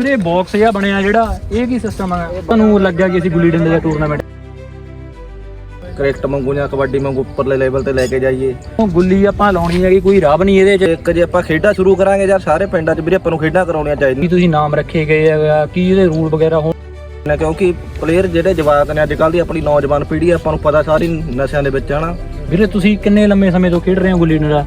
ਵੀਰੇ ਬਾਕਸ ਜਿਹਾ ਬਣਿਆ ਜਿਹੜਾ ਇਹ ਕੀ ਸਿਸਟਮ ਆ? ਤੁਹਾਨੂੰ ਲੱਗਿਆ ਕਿ ਅਸੀਂ ਗੁੱਲੀ ਡੰਡੇ ਦਾ ਟੂਰਨਾਮੈਂਟ ਕ੍ਰਿਕਟ ਮੰਗੂ ਜਾਂ ਕਬੱਡੀ ਮੰਗੂ ਉੱਪਰਲੇ ਲੈਵਲ ਤੇ ਲੈ ਕੇ ਜਾਈਏ। ਉਹ ਗੁੱਲੀ ਆਪਾਂ ਲਾਉਣੀ ਹੈਗੀ ਕੋਈ ਰਾਹ ਨਹੀਂ ਇਹਦੇ 'ਚ। ਇੱਕ ਜੇ ਆਪਾਂ ਖੇਡਾਂ ਸ਼ੁਰੂ ਕਰਾਂਗੇ ਯਾਰ ਸਾਰੇ ਪਿੰਡਾਂ 'ਚ ਵੀਰੇ ਆਪਾਂ ਨੂੰ ਖੇਡਾਂ ਕਰਾਉਣੀਆਂ ਕੀ ਚਾਹੀਦੀਆਂ ਤੁਸੀਂ ਨਾਮ ਰੱਖੇ ਗਏ ਆ ਕੀ ਇਹਦੇ ਰੂਲ ਵਗੈਰਾ ਹੋਣ ਨੇ ਕਿਉਂਕਿ ਪਲੇਅਰ ਜਿਹੜੇ ਜਵਾਕ ਨੇ ਅੱਜ ਕੱਲ ਦੀ ਆਪਣੀ ਨੌਜਵਾਨ ਪੀੜ੍ਹੀ ਆਪਾਂ ਨੂੰ ਪਤਾ ਸਾਰੀ ਨਸ਼ਿਆਂ ਦੇ ਵਿੱਚ ਹਨਾ ਵੀਰੇ ਤੁਸੀਂ ਕਿੰਨੇ ਲੰਮੇ ਸਮੇਂ ਤੋਂ ਖੇਡ ਰਹੇ ਹੋ ਗੁੱਲੀ ਡੰਡਾ?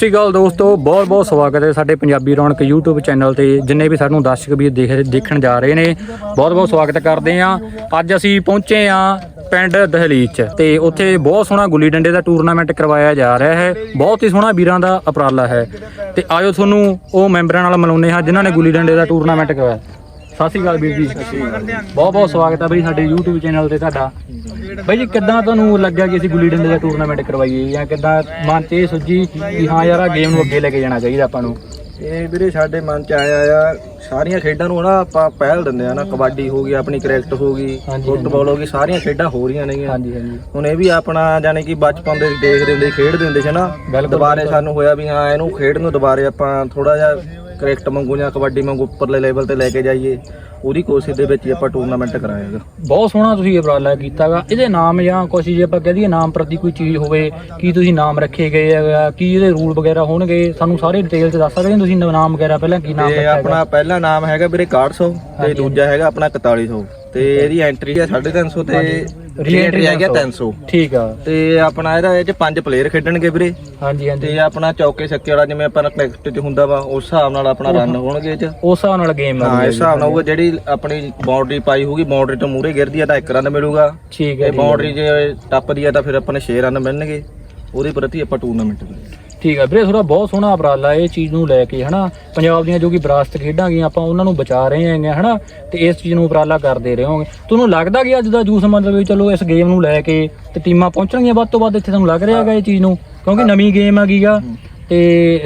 ਸ਼੍ਰੀ ਅਕਾਲ ਦੋਸਤੋ, ਬਹੁਤ ਬਹੁਤ ਸਵਾਗਤ ਹੈ ਸਾਡੇ ਪੰਜਾਬੀ ਰੌਣਕ YouTube ਚੈਨਲ ਤੇ, ਜਿੰਨੇ ਵੀ ਸਾਨੂੰ ਦਰਸ਼ਕ ਵੀ ਦੇਖ ਦੇਖਣ ਜਾ ਰਹੇ ਨੇ, ਬਹੁਤ ਬਹੁਤ ਸਵਾਗਤ ਕਰਦੇ ਆ ਅੱਜ ਅਸੀਂ ਪਹੁੰਚੇ ਆ ਪਿੰਡ ਦਹਲੀਜ਼ ਚ ਤੇ ਉੱਥੇ ਬਹੁਤ ਸੋਹਣਾ ਗੁੱਲੀ ਡੰਡੇ ਦਾ ਟੂਰਨਾਮੈਂਟ ਕਰਵਾਇਆ ਜਾ ਰਿਹਾ ਹੈ। ਬਹੁਤ ਹੀ ਸੋਹਣਾ ਵੀਰਾਂ ਦਾ ਉਪਰਾਲਾ ਹੈ। ਤੇ ਆਜੋ ਤੁਹਾਨੂੰ ਉਹ ਮੈਂਬਰਾਂ ਨਾਲ ਮਿਲਾਉਂਦੇ ਹਾਂ ਜਿਨ੍ਹਾਂ ਨੇ ਗੁੱਲੀ ਡੰਡੇ ਦਾ ਟੂਰਨਾਮੈਂਟ ਕਰਵਾਇਆ। ਸਤਿ ਸ਼੍ਰੀ ਅਕਾਲ ਵੀਰ ਜੀ। ਬਹੁਤ ਬਹੁਤ ਸਵਾਗਤ ਹੈ ਬਈ ਸਾਡੇ YouTube ਚੈਨਲ ਤੇ ਤੁਹਾਡਾ। ਬਾਈ ਜੀ ਕਿੱਦਾਂ ਤੁਹਾਨੂੰ ਲੱਗਿਆ ਕਿ ਅਸੀਂ ਗੁੱਲੀ ਡੰਡੇ ਦਾ ਟੂਰਨਾਮੈਂਟ ਕਰਵਾਈਏ ਜਾਂ ਕਿੱਦਾਂ ਮਨ 'ਚ ਇਹ ਸੁੱਜੀ ਕਿ ਹਾਂ ਯਾਰ ਆ ਗੇਮ ਨੂੰ ਅੱਗੇ ਲੈ ਕੇ ਜਾਣਾ ਚਾਹੀਦਾ ਆਪਾਂ ਨੂੰ? ਇਹ ਵੀਰੇ ਸਾਡੇ ਮਨ 'ਚ ਆਇਆ ਆ ਸਾਰੀਆਂ ਖੇਡਾਂ ਨੂੰ ਹਨਾ ਆਪਾਂ ਪਹਿਲ ਦਿੰਦੇ ਆ ਨਾ। ਕਬੱਡੀ ਹੋ ਗਈ ਆਪਣੀ ਕ੍ਰਿਕਟ ਹੋ ਗਈ ਫੁੱਟਬਾਲ ਹੋ ਗਈ ਸਾਰੀਆਂ ਖੇਡਾਂ ਹੋ ਰਹੀਆਂ ਨੇਗੀਆਂ। ਹਾਂਜੀ ਹਾਂਜੀ। ਹੁਣ ਇਹ ਵੀ ਆਪਣਾ ਜਾਨੀ ਕਿ ਬਚਪਨ ਦੇ ਦੇਖਦੇ ਹੁੰਦੇ ਖੇਡਦੇ ਹੁੰਦੇ ਸੀ ਨਾ। ਦੁਬਾਰੇ ਸਾਨੂੰ ਹੋਇਆ ਵੀ ਹਾਂ ਇਹਨੂੰ ਖੇਡ ਨੂੰ ਦੁਬਾਰੇ ਆਪਾਂ ਥੋੜਾ ਜਿਹਾ ਕ੍ਰਿਕਟ ਮੰਗੂ ਜਾਂ ਕਬੱਡੀ ਮੰਗੂ ਉੱਪਰਲੇ ਲੈਵਲ ਤੇ ਲੈ ਕੇ ਜਾਈਏ ਉਹਦੀ ਕੋਸ਼ਿਸ਼ ਦੇ ਵਿੱਚ ਹੀ ਆਪਾਂ ਟੂਰਨਾਮੈਂਟ ਕਰਾਇਆਗਾ ਬਹੁਤ ਸੋਹਣਾ ਤੁਸੀਂ ਇਹ ਉਪਰਾਲਾ ਕੀਤਾਗਾ। ਇਹਦੇ ਨਾਮ ਜਾਂ ਕੁਛ ਜੇ ਆਪਾਂ ਕਹਿ ਦਈਏ ਨਾਮ ਪ੍ਰਤੀ ਕੋਈ ਚੀਜ਼ ਹੋਵੇ ਕੀ ਤੁਸੀਂ ਨਾਮ ਰੱਖੇ ਗਏ ਆ ਕੀ ਇਹਦੇ ਰੂਲ ਵਗੈਰਾ ਹੋਣਗੇ ਸਾਨੂੰ ਸਾਰੇ ਡਿਟੇਲ ਚ ਦੱਸ ਸਕਦੇ ਹੋ ਤੁਸੀਂ ਨਾਮ ਵਗੈਰਾ ਪਹਿਲਾਂ ਕੀ ਨਾਮ ਤੇ ਰੱਖਿਆ ਆਪਣਾ ਪਹਿਲਾ ਨਾਮ ਹੈਗਾ ਵੀਰੇ 6100 ਤੇ। ਦੂਜਾ ਹੈਗਾ ਆਪਣਾ 4100 ਤੇ ਇਹਦੀ ਐਂਟਰੀ ਹੈ 350 ਤੇ ਰੀਐਂਟਰੀ ਹੈਗਾ 300 ਠੀਕ ਆ। ਤੇ ਆਪਣਾ ਇਹਦਾ ਇਹ ਚ ਪੰਜ ਪਲੇਅਰ ਖੇਡਣਗੇ ਵੀਰੇ। ਹਾਂਜੀ ਹਾਂਜੀ। ਤੇ ਆਪਣਾ ਚੌਕੇ ਛੱਕੇ ਵਾਲਾ ਜਿਵੇਂ ਆਪਾਂ ਕ੍ਰਿਕਟ ਚ ਹੁੰਦਾ ਵਾ ਉਸ ਹਿਸਾਬ ਨਾਲ ਆਪਣਾ ਰਨ ਹੋਣਗੇ ਇਹ ਚ। ਉਸ ਹਿਸਾਬ ਨਾਲ ਗੇਮ ਹਾਂ ਇਸ ਹਿਸਾਬ ਨਾਲ ਉਹ ਜਿਹੜੀ ਆਪਣੀ ਬਾਉਂਡਰੀ ਪਾਈ ਹੋਊਗੀ ਬਾਉਂਡਰੀ ਤੋਂ ਮੂਹਰੇ ਗਿਰਦੀ ਆ ਤਾਂ 1 ਰਨ ਮਿਲੂਗਾ। ਠੀਕ ਹੈ ਤੇ ਬਾਉਂਡਰੀ ਜੇ ਟੱਪਦੀ ਆ ਤਾਂ ਫਿਰ ਆਪਾਂ ਨੂੰ 6 ਰਨ ਮਿਲਣਗੇ। ਉਹਦੇ ਪ੍ਰਤੀ ਆਪਾਂ ਟੂਰਨਾਮੈਂਟ ਠੀਕ ਹੈ ਵੀਰੇ ਥੋੜਾ ਬਹੁਤ ਸੋਹਣਾ ਉਪਰਾਲਾ ਇਹ ਚੀਜ਼ ਨੂੰ ਲੈ ਕੇ ਹਨਾ? ਪੰਜਾਬ ਦੀਆਂ ਜੋ ਕਿ ਵਿਰਾਸਤ ਖੇਡਾਂ ਗਈਆਂ ਆਪਾਂ ਉਹਨਾਂ ਨੂੰ ਬਚਾ ਰਹੇ ਹੈਗੇ ਹਨਾ? ਤੇ ਇਸ ਚੀਜ਼ ਨੂੰ ਉਪਰਾਲਾ ਕਰਦੇ ਰਹੇ ਹੋਗੇ ਤੁਹਾਨੂੰ ਲੱਗਦਾ ਕਿ ਅੱਜ ਦਾ ਜੂਸ ਮਤਲਬ ਵੀ ਚਲੋ ਇਸ ਗੇਮ ਨੂੰ ਲੈ ਕੇ ਤੇ ਟੀਮਾਂ ਪਹੁੰਚਣਗੀਆਂ ਵੱਧ ਤੋਂ ਵੱਧ ਇੱਥੇ ਤੁਹਾਨੂੰ ਲੱਗ ਰਿਹਾ ਹੈਗਾ ਇਹ ਚੀਜ਼ ਨੂੰ? ਕਿਉਂਕਿ ਨਵੀਂ ਗੇਮ ਆ ਗੀਗਾ ਤੇ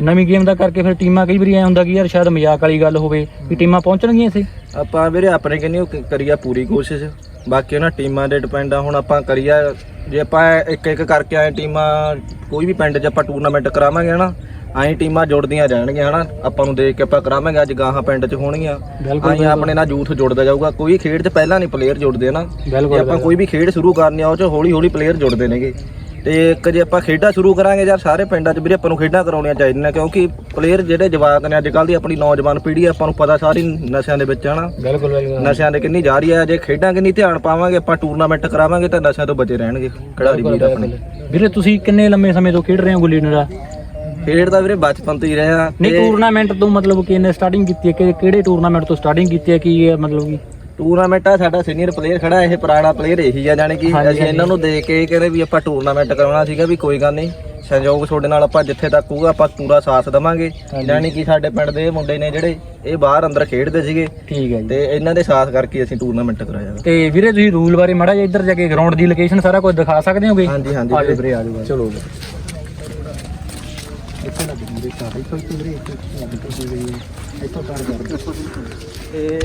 ਨਵੀਂ ਗੇਮ ਦਾ ਕਰਕੇ ਫਿਰ ਟੀਮਾਂ ਕਈ ਵਾਰੀ ਐ ਹੁੰਦਾ ਕਿ ਯਾਰ ਸ਼ਾਇਦ ਮਜ਼ਾਕ ਵਾਲੀ ਗੱਲ ਹੋਵੇ ਕਿ ਟੀਮਾਂ ਪਹੁੰਚਣਗੀਆਂ ਇੱਥੇ। ਆਪਾਂ ਵੀਰੇ ਆਪਣੇ ਕਹਿੰਦੇ ਕਰੀਆ ਪੂਰੀ ਕੋਸ਼ਿਸ਼। ਬਾਕੀ ਉਹਨਾਂ ਟੀਮਾਂ ਦੇ ਡਿਪੈਂਡ ਆ ਹੁਣ ਆਪਾਂ ਕਰੀਆ ਜੇ ਆਪਾਂ ਇੱਕ ਇੱਕ ਕਰਕੇ ਆਏ ਟੀਮਾਂ ਕੋਈ ਵੀ ਪਿੰਡ 'ਚ ਆਪਾਂ ਟੂਰਨਾਮੈਂਟ ਕਰਾਵਾਂਗੇ ਹਨਾ ਐਂ ਟੀਮਾਂ ਜੁੜਦੀਆਂ ਜਾਣਗੀਆਂ ਹਨਾ ਆਪਾਂ ਨੂੰ ਦੇਖ ਕੇ ਆਪਾਂ ਕਰਾਵਾਂਗੇ ਅੱਜ ਗਾਹਾਂ ਪਿੰਡ 'ਚ ਹੋਣਗੀਆਂ। ਐਂ ਆਪਣੇ ਨਾਲ ਯੂਥ ਜੁੜਦਾ ਜਾਊਗਾ ਕੋਈ ਖੇਡ 'ਚ ਪਹਿਲਾਂ ਨਹੀਂ ਪਲੇਅਰ ਜੁੜਦੇ ਨਾ ਜੇ ਆਪਾਂ ਕੋਈ ਵੀ ਖੇਡ ਸ਼ੁਰੂ ਕਰਨੀ ਆ ਉਹ 'ਚ ਹੌਲੀ ਹੌਲੀ ਪਲੇਅਰ ਜੁੜਦੇ ਨੇਗੇ। ਤੇ ਇੱਕ ਜੇ ਆਪਾਂ ਖੇਡਾਂ ਸ਼ੁਰੂ ਕਰਾਂਗੇ ਯਾਰ ਸਾਰੇ ਪਿੰਡਾਂ 'ਚ ਵੀਰੇ ਆਪਾਂ ਨੂੰ ਖੇਡਾਂ ਕਰਾਉਣੀਆਂ ਚਾਹੀਦੀਆਂ ਕਿਉਂਕਿ ਪਲੇਅਰ ਜਿਹੜੇ ਜਵਾਕ ਨੇ ਅੱਜ ਕੱਲ ਦੀ ਆਪਣੀ ਨੌਜਵਾਨ ਪੀੜ੍ਹੀ ਆ, ਆਪਾਂ ਨੂੰ ਪਤਾ ਸਾਰੀ ਨਸ਼ਿਆਂ ਦੇ ਵਿੱਚ ਹਨਾ? ਬਿਲਕੁਲ ਬਿਲਕੁਲ। ਨਸ਼ਿਆਂ ਦੇ ਕਿੰਨੀ ਜਾ ਰਹੀ ਹੈ ਜੇ ਖੇਡਾਂ ਕਿੰਨੀ ਧਿਆਨ ਪਾਵਾਂਗੇ ਆਪਾਂ ਟੂਰਨਾਮੈਂਟ ਕਰਾਵਾਂਗੇ ਤਾਂ ਨਸ਼ਿਆਂ ਤੋਂ ਬਚੇ ਰਹਿਣਗੇ ਖਿਡਾਰੀ ਵੀਰ ਆਪਣੇ। ਵੀਰੇ ਤੁਸੀਂ ਕਿੰਨੇ ਲੰਮੇ ਸਮੇਂ ਤੋਂ ਖੇਡ ਰਹੇ ਹੋ ਗੁੱਲੀ ਡੰਡਾ? ਖੇਡ ਤਾਂ ਵੀਰੇ ਬਚਪਨ ਤੋਂ ਹੀ ਰਿਹਾ ਨਹੀਂ ਤੇ ਟੂਰਨਾਮੈਂਟ ਤੋਂ ਮਤਲਬ ਕਿੰਨੇ ਸਟਾਰਟਿੰਗ ਕੀਤੀ ਹੈ ਕਿ ਕਿਹੜੇ ਟੂਰਨਾਮੈਂਟ ਤੋਂ ਸਟਾਰਟਿੰਗ ਕੀਤੀ ਹੈ ਕੀ ਹੈ ਮਤਲਬ ਕਿ? ਟੂਰਨਾਮੈਂਟ ਆ ਸਾਡਾ ਸੀਨੀਅਰ ਪਲੇਅਰ ਖੜਾ ਇਹ ਪੁਰਾਣਾ ਪਲੇਅਰ ਇਹੀ ਆ ਜਾਣੀ ਕਿ ਅਸੀਂ ਇਹਨਾਂ ਨੂੰ ਦੇਖ ਕੇ ਕਹਿੰਦੇ ਵੀ ਆਪਾਂ ਟੂਰਨਾਮੈਂਟ ਕਰਾਉਣਾ ਸੀਗਾ ਵੀ ਕੋਈ ਗੱਲ ਨਹੀਂ ਸੰਯੋਗ ਤੁਹਾਡੇ ਨਾਲ ਆਪਾਂ ਜਿੱਥੇ ਤੱਕ ਹੋਊਗਾ ਆਪਾਂ ਪੂਰਾ ਸਾਥ ਦੇਵਾਂਗੇ। ਜਾਣੀ ਕਿ ਸਾਡੇ ਪਿੰਡ ਦੇ ਮੁੰਡੇ ਨੇ ਜਿਹੜੇ ਇਹ ਬਾਹਰ ਅੰਦਰ ਖੇਡਦੇ ਸੀਗੇ। ਠੀਕ ਹੈ ਜੀ। ਤੇ ਇਹਨਾਂ ਦੇ ਸਾਥ ਕਰਕੇ ਅਸੀਂ ਟੂਰਨਾਮੈਂਟ ਕਰਾਇਆ ਤੇ ਵੀਰੇ ਤੁਸੀਂ ਰੂਲ ਬਾਰੇ ਮੜਾ ਜਿਹਾ ਇੱਧਰ ਜਾ ਕੇ ਗਰਾਊਂਡ ਦੀ ਲੋਕੇਸ਼ਨ ਸਾਰਾ ਕੁਝ ਦਿਖਾ ਸਕਦੇ ਹੋਗੇ? ਹਾਂਜੀ ਹਾਂਜੀ ਵੀਰੇ। ਵੀਰੇ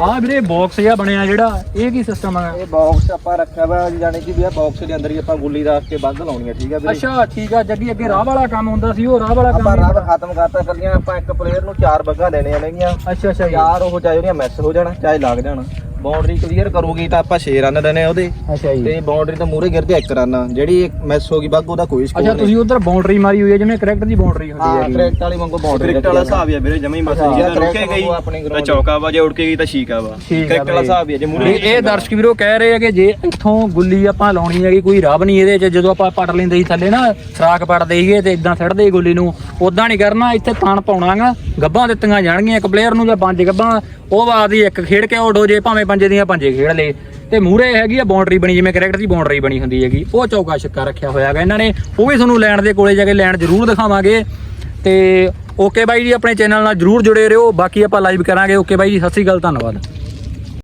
ਆ ਵੀਰੇ ਬਾਕਸ ਜਿਹਾ ਬਣਿਆ ਜਿਹੜਾ ਇਹ ਕੀ ਸਿਸਟਮ ਆ? ਇਹ ਬਾਕਸ ਆਪਾਂ ਰੱਖਿਆ ਵਾ ਜਾਣੀ ਕਿ ਵੀ ਇਹ ਬਾਕਸ ਦੇ ਅੰਦਰ ਹੀ ਆਪਾਂ ਗੁੱਲੀ ਰੱਖ ਕੇ ਬੰਦ ਲਾਉਣੀ ਆ ਠੀਕ ਆ ਵੀਰੇ? ਅੱਛਾ ਠੀਕ ਆ ਜੱਗੀ ਅੱਗੇ ਰਾਹ ਵਾਲਾ ਕੰਮ ਹੁੰਦਾ ਸੀ ਉਹ ਰਾਹ ਵਾਲਾ ਆਪਾਂ ਕੰਮ ਰਾਤ ਖਤਮ ਕਰਤਾ ਕੱਲੀਆਂ ਆਪਾਂ ਇੱਕ ਪਲੇਅਰ ਨੂੰ ਚਾਰ ਬੱਗਾਂ ਨੇਗੀਆਂ। ਅੱਛਾ ਅੱਛਾ। ਚਾਰ ਉਹ ਚਾਹੇ ਉਹਦੀਆਂ ਮਿਸ ਹੋ ਜਾਣ ਚਾਹੇ ਲੱਗ ਜਾਣ। ਬਾਉਂਡਰੀ ਕਲੀਅਰ ਕਰੂਗੀ ਤਾਂ ਆਪਾਂ 6 ਰਨ ਦੇਣੇ ਆ ਉਹਦੇ। ਅੱਛਾ ਜੀ। ਤੇ ਬਾਉਂਡਰੀ ਤੋਂ ਮੂਰੇ ਗਿਰਦੇ ਇੱਕ ਰਨ ਜਿਹੜੀ ਮਿਸ ਹੋ ਗਈ ਬੱਗ ਉਹਦਾ ਕੋਈ ਸਕੋਰ ਅੱਛਾ ਤੁਸੀਂ ਉਧਰ ਬਾਉਂਡਰੀ ਮਾਰੀ ਹੋਈ ਹੈ ਜਿਵੇਂ ਕ੍ਰਿਕਟ ਦੀ ਬਾਉਂਡਰੀ ਹੁੰਦੀ ਹਾਂ ਹੈ ਕ੍ਰਿਕਟ ਵਾਲੀ ਵਾਂਗੂ ਬਾਉਂਡਰੀ ਕ੍ਰਿਕਟ ਵਾਲਾ ਹਿਸਾਬ ਹੀ ਵੀਰੇ ਜਮੇ ਹੀ ਬਸ ਕ੍ਰਿਕਟ ਰੁਕੇ ਗਈ ਤਾਂ ਚੌਕਾ ਵਾ ਜੇ ਉੜ ਕੇ ਗਈ ਤਾਂ ਛੀਕਾ ਵਾ। ਠੀਕ ਆ ਕ੍ਰਿਕਟ ਵਾਲਾ। ਹਿਸਾਬ ਹੀ ਜੇ ਮੂਰੇ ਇਹ ਦਰਸ਼ਕ ਵੀਰੋ ਕਹਿ ਰਹੇ ਆ ਕਿ ਜੇ ਇੱਥੋਂ ਗੁੱਲੀ ਆਪਾਂ ਲਾਉਣੀ ਹੈਗੀ ਕੋਈ ਰੱਬ ਨਹੀਂ ਇਹਦੇ 'ਚ ਜਦੋਂ ਆਪਾਂ ਪੜ ਲੈਂਦੇ ਸੀ ਥੱਲੇ ਨਾ ਸਰਾਖ ਪੜ ਦੇਈਏ ਤੇ ਇਦਾਂ ਛੱਡਦੇ ਗੁੱਲੀ ਨੂੰ। ਉਦਾਂ ਨਹੀਂ ਕਰਨਾ ਇੱਥੇ ਤਾਣ ਪਾਉਣਾਗਾ ਗੱਬਾਂ ਦਿੱਤੀਆਂ ਜਾਣਗੀਆਂ ਇੱਕ ਪਲੇਅਰ ਨੂੰ ਜਾਂ ਪੰਜ ਗੱਬਾਂ ਉਹ ਬਾਅਦ ਹੀ ਇੱਕ ਖੇਡ ਕੇ ਆਊਟ ਹੋ ਜੇ ਭਾਵੇਂ ਪੰਜੇ ਦੀਆਂ ਪੰਜੇ ਖੇਡ ਲਏ। ਤੇ ਮੂਰੇ ਹੈਗੀ ਆ ਬਾਉਂਡਰੀ ਬਣੀ, ਜਿਵੇਂ ਕ੍ਰਿਕਟ ਦੀ ਬਾਉਂਡਰੀ ਬਣੀ ਹੁੰਦੀ ਹੈਗੀ। ਉਹ ਚੌਕਾ ਛੱਕਾ ਰੱਖਿਆ ਹੋਇਆ ਹੈਗਾ। ਇਹਨਾਂ ਨੇ ਉਹ ਵੀ ਤੁਹਾਨੂੰ ਲੈਣ ਦੇ ਕੋਲੇ ਜਾ ਕੇ ਲੈਣ ਜ਼ਰੂਰ ਦਿਖਾਵਾਂਗੇ। ਤੇ ਓਕੇ ਬਾਈ ਜੀ, ਆਪਣੇ ਚੈਨਲ ਨਾਲ ਜ਼ਰੂਰ ਜੁੜੇ ਰਹੋ। ਬਾਕੀ ਆਪਾਂ ਲਾਈਵ ਕਰਾਂਗੇ। ਓਕੇ ਬਾਈ ਜੀ, ਸਤਿ ਸ੍ਰੀ ਅਕਾਲ, ਧੰਨਵਾਦ।